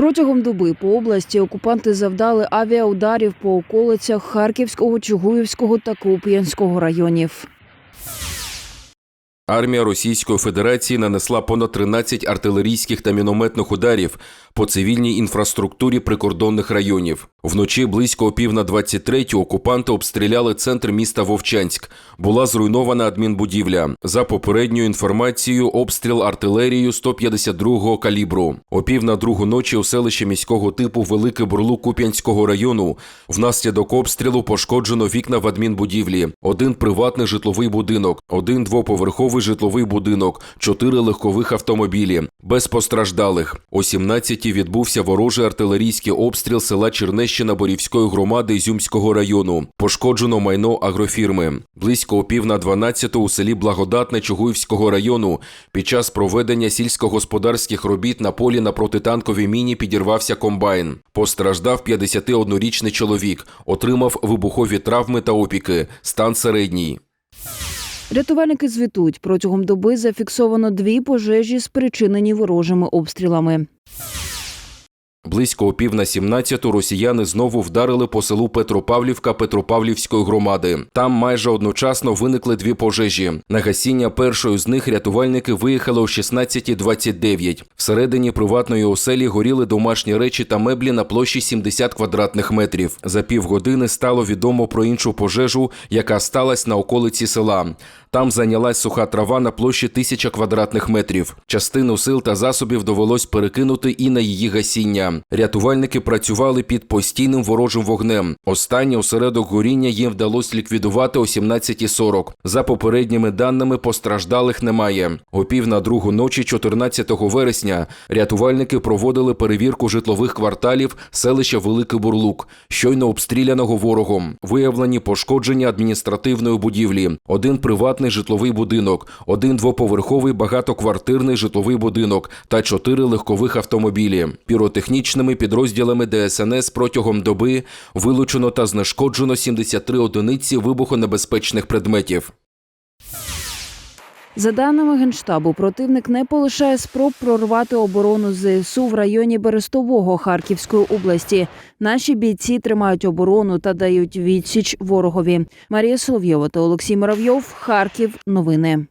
Протягом доби по області окупанти завдали авіаударів по околицях Харківського, Чугуївського та Куп'янського районів. Армія Російської Федерації нанесла понад 13 артилерійських та мінометних ударів по цивільній інфраструктурі прикордонних районів. Вночі близько о пів на 23 окупанти обстріляли центр міста Вовчанськ. Була зруйнована адмінбудівля. За попередньою інформацією, обстріл артилерією 152-го калібру. О пів на другу ночі у селищі міського типу Великий Бурлук Куп'янського району внаслідок обстрілу пошкоджено вікна в адмінбудівлі, один приватний житловий будинок, один двоповерховий житловий будинок, чотири легкових автомобілі. Без постраждалих. О 17-ті відбувся ворожий артилерійський обстріл села Чернещина Борівської громади Ізюмського району. Пошкоджено майно агрофірми. Близько о пів на 12 у селі Благодатне Чугуївського району під час проведення сільськогосподарських робіт на полі на протитанковій міні підірвався комбайн. Постраждав 51-річний чоловік, отримав вибухові травми та опіки. Стан середній. Рятувальники звітують, протягом доби зафіксовано дві пожежі, спричинені ворожими обстрілами. Близько о пів на 17 росіяни знову вдарили по селу Петропавлівка Петропавлівської громади. Там майже одночасно виникли дві пожежі. На гасіння першої з них рятувальники виїхали о 16.29. Всередині приватної оселі горіли домашні речі та меблі на площі 70 квадратних метрів. За півгодини стало відомо про іншу пожежу, яка сталася на околиці села. Там зайнялась суха трава на площі тисяча квадратних метрів. Частину сил та засобів довелось перекинути і на її гасіння. Рятувальники працювали під постійним ворожим вогнем. Останнє осередок горіння їм вдалося ліквідувати о 17.40. За попередніми даними, постраждалих немає. О пів на другу ночі, 14 вересня, рятувальники проводили перевірку житлових кварталів селища Великий Бурлук, щойно обстріляного ворогом. Виявлені пошкодження адміністративної будівлі, один приватний житловий будинок, один двоповерховий багатоквартирний житловий будинок та чотири легкових автомобілі. Піротехнічними підрозділами ДСНС протягом доби вилучено та знешкоджено 73 одиниці вибухонебезпечних предметів. За даними генштабу, противник не полишає спроб прорвати оборону ЗСУ в районі Берестового Харківської області. Наші бійці тримають оборону та дають відсіч ворогові. Марія Соловйова та Олексій Муравйов. Харків. Новини.